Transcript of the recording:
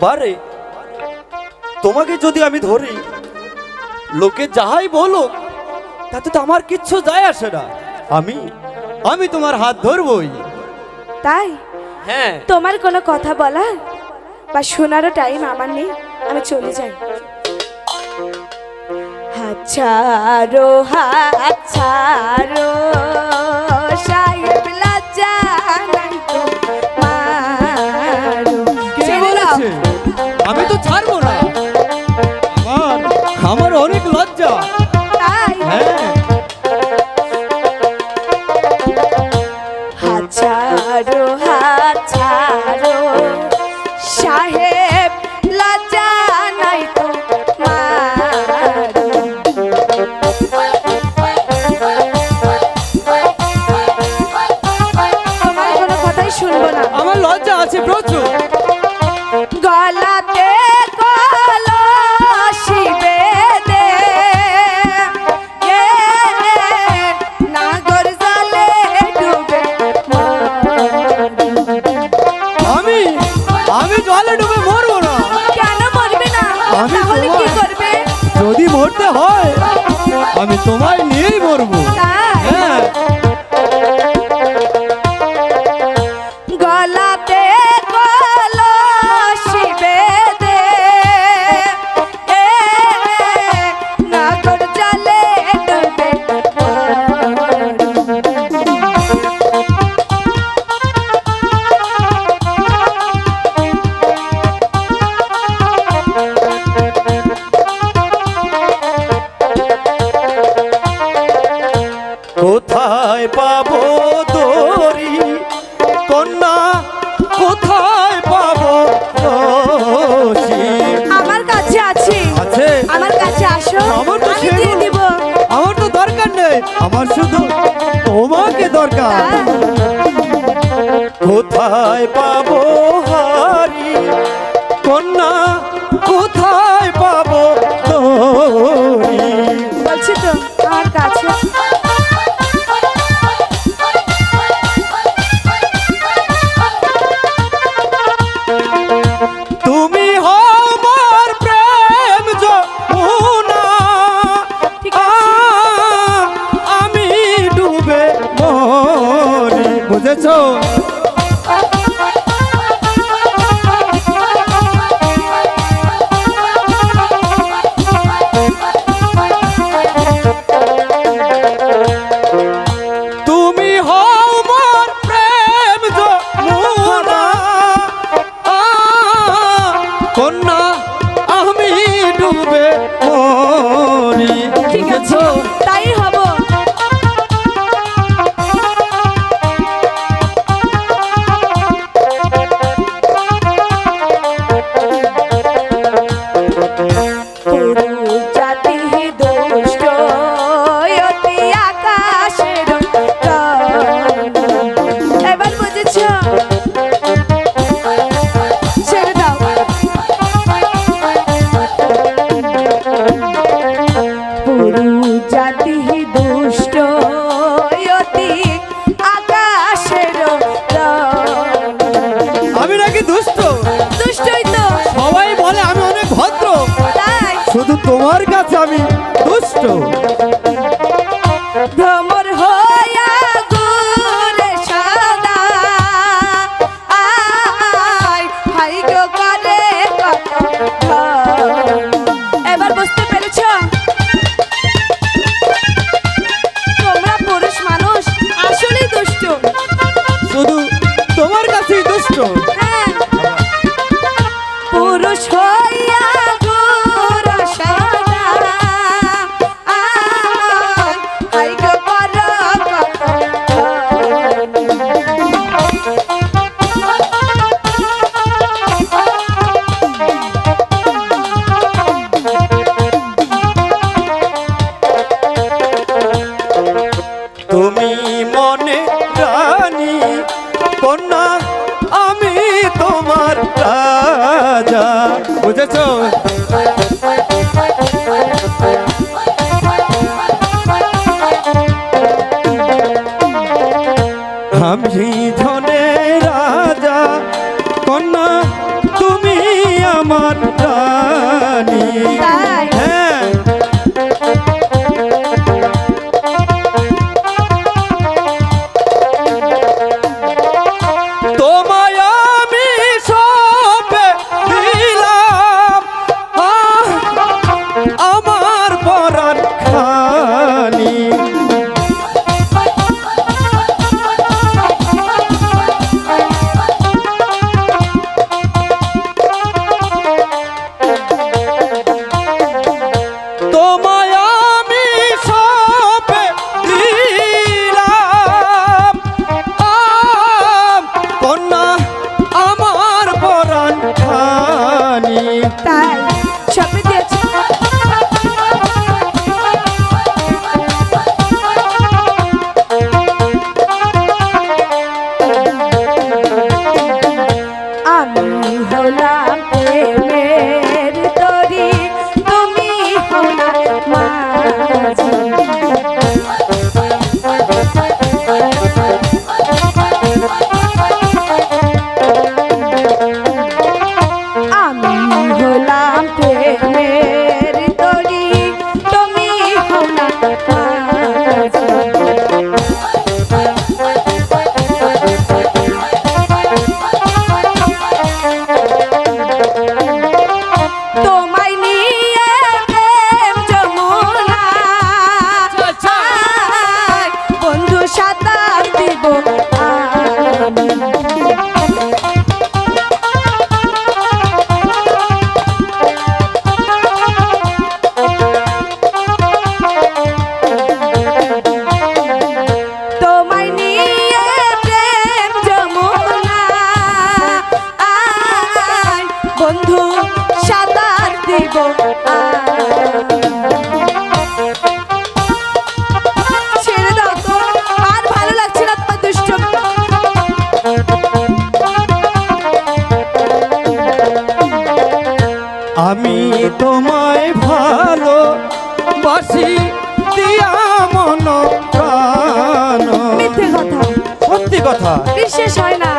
বারে তোমাকে যদি আমি ধরি লোকে যাহাই বলো তাতে তো আমার কিচ্ছু যায় আসে না। আমি আমি তোমার হাত ধরবই। তাই? হ্যাঁ। তোমার কোনো কথা বলা বা শোনারও টাইম আমার নেই আমি চলে যাই। হাজারো হাজারো সাহেব মরতে হয়। আমি তোমায় নিয়েই মরবো। হ্যাঁ। কোথায় পাবো দরি কন্যা কোথায় পাবো? আমার কাছে আছে। আছে? আমার কাছে আসো। আমার তো দিয়ে দিব। আমার তো দরকার নেই। আমার শুধু তোমাকে দরকার। হ্যাঁ। কোথায় পাবো হারি? কন্যা তোমার কাছে আমি দুষ্ট। বুঝেছ? আমি ধনে রাজা কন্যা তুমি আমার রানী। মিথ্যে কথা। সত্যি কথা। বিশ্বাস হয় না।